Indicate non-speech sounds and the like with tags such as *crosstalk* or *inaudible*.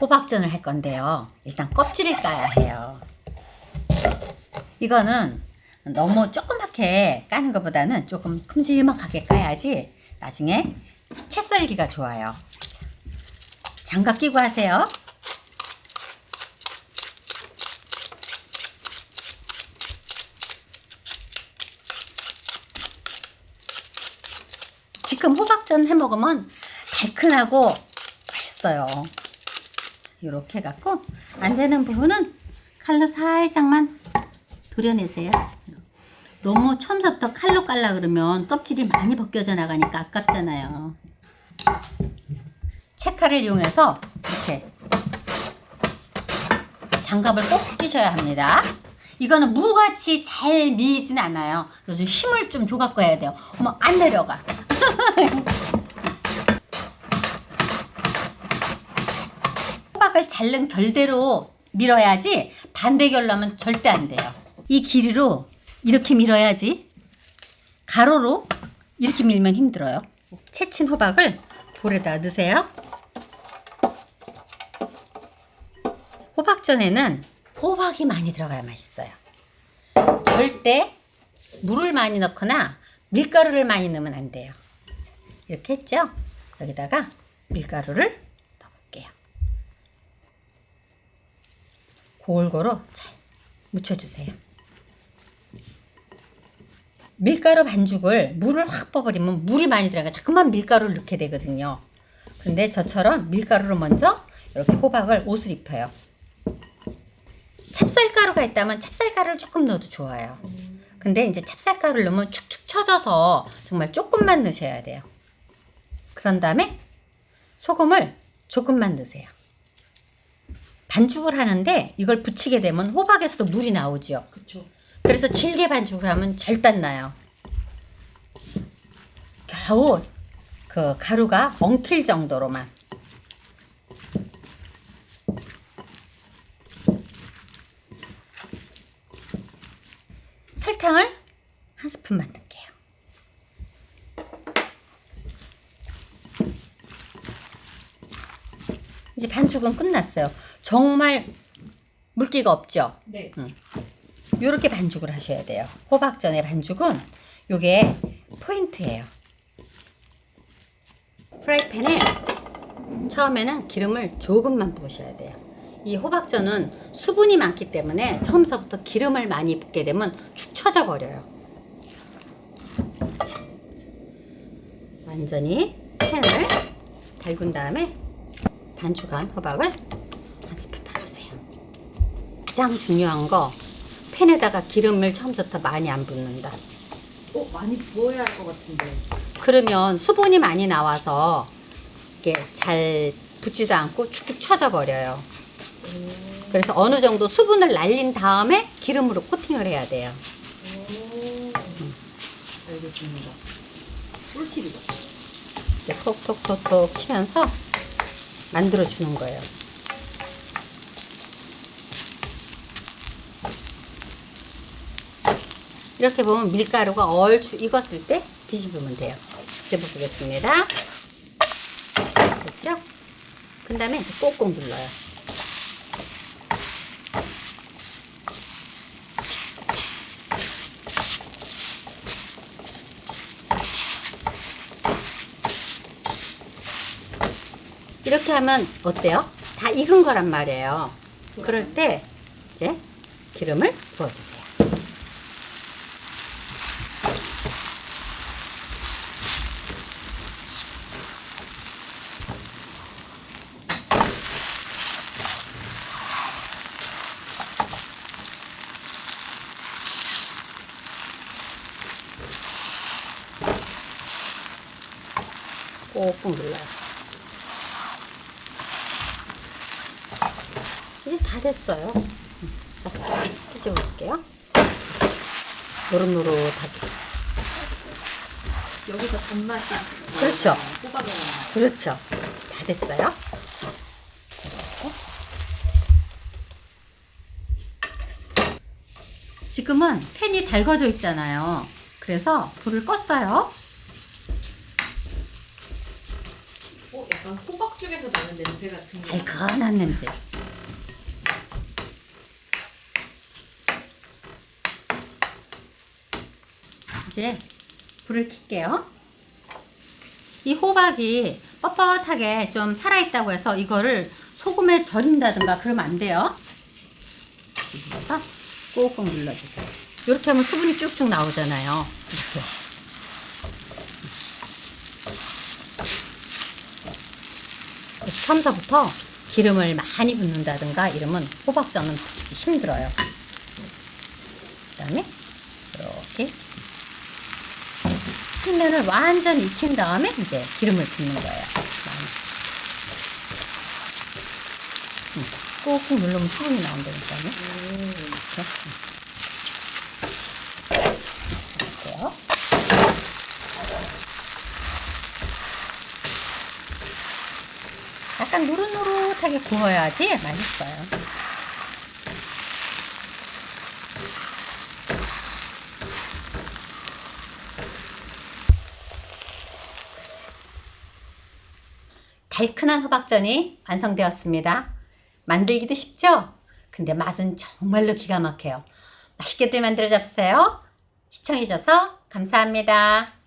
호박전을 할 건데요. 일단 껍질을 까야 해요. 이거는 너무 조그맣게 까는 것보다는 조금 큼지막하게 까야지 나중에 채 썰기가 좋아요. 장갑 끼고 하세요. 지금 호박전 해 먹으면 달큰하고 맛있어요. 이렇게 해갖고 안 되는 부분은 칼로 살짝만 도려내세요. 너무 처음부터 칼로 깔라 그러면 껍질이 많이 벗겨져 나가니까 아깝잖아요. 채칼을 이용해서 이렇게 장갑을 꼭 끼셔야 합니다. 이거는 무같이 잘 미이진 않아요. 그래서 힘을 좀줘 갖고 해야 돼요. 어머 안 내려가. *laughs* 호박을 자른 결대로 밀어야지 반대 결로 하면 절대 안 돼요. 이 길이로 이렇게 밀어야지 가로로 이렇게 밀면 힘들어요. 채친 호박을 볼에다 넣으세요. 호박전에는 호박이 많이 들어가야 맛있어요. 절대 물을 많이 넣거나 밀가루를 많이 넣으면 안 돼요. 이렇게 했죠? 여기다가 밀가루를 넣어볼게요. 골고루 잘 묻혀주세요. 밀가루 반죽을 물을 확 퍼버리면 물이 많이 들어가 자꾸만 밀가루를 넣게 되거든요. 근데 저처럼 밀가루로 먼저 이렇게 호박을 옷을 입혀요. 찹쌀가루가 있다면 찹쌀가루를 조금 넣어도 좋아요. 근데 이제 찹쌀가루를 넣으면 축축 처져서 정말 조금만 넣으셔야 돼요. 그런 다음에 소금을 조금만 넣으세요. 반죽을 하는데 이걸 붙이게 되면 호박에서도 물이 나오지요. 그쵸. 그래서 질게 반죽을 하면 절단 나요. 겨우 그 가루가 엉킬 정도로만. 설탕을 한 스푼만 넣을게요. 이제 반죽은 끝났어요. 정말 물기가 없죠? 네. 요렇게 반죽을 하셔야 돼요. 호박전의 반죽은 요게 포인트예요. 프라이팬에 처음에는 기름을 조금만 부으셔야 돼요. 이 호박전은 수분이 많기 때문에 처음서부터 기름을 많이 붓게 되면 축 처져 버려요. 완전히 팬을 달군 다음에 반죽한 호박을 한 스푼 바르세요. 가장 중요한 거 팬에다가 기름을 처음부터 많이 안 붓는다. 어, 많이 부어야 할 것 같은데. 그러면 수분이 많이 나와서 이게 잘 붙지도 않고 축축 처져 버려요. 그래서 어느 정도 수분을 날린 다음에 기름으로 코팅을 해야 돼요. 오. 알겠습니다. 꿀팁이다. 톡톡톡톡 치면서 만들어 주는 거예요. 이렇게 보면 밀가루가 얼추 익었을 때 뒤집으면 돼요. 뒤집어보겠습니다. 됐죠? 그 다음에 이제 꼭꼭 눌러요. 이렇게 하면 어때요? 다 익은 거란 말이에요. 그럴 때 이제 기름을 부어주세요. 꼭꼭 눌러요. 이제 다 됐어요. 자, 뒤집어 볼게요. 노릇노릇하게. 여기서 단맛이. 그렇죠. 호박에 그렇죠. 다 됐어요. 지금은 팬이 달궈져 있잖아요. 그래서 불을 껐어요. 약간 호박죽에서 나는 냄새가 같은 게. 달큰한 냄새. 이제 불을 켤게요. 이 호박이 뻣뻣하게 좀 살아있다고 해서 이거를 소금에 절인다든가 그러면 안 돼요. 꾹꾹 눌러주세요. 이렇게 하면 수분이 쭉쭉 나오잖아요. 이렇게. 처음서부터 기름을 많이 붓는다든가 이러면 호박전은 붓기 힘들어요. 그 다음에 이렇게 흰면을 완전 익힌 다음에 이제 기름을 붓는 거예요. 음, 꾹꾹 누르면 수분이 나온다니까요. 이렇게. 볼게요. 약간 노릇노릇하게 구워야지 맛있어요. 달큰한 호박전이 완성되었습니다. 만들기도 쉽죠? 근데 맛은 정말로 기가 막혀요. 맛있게들 만들어 잡으세요. 시청해주셔서 감사합니다.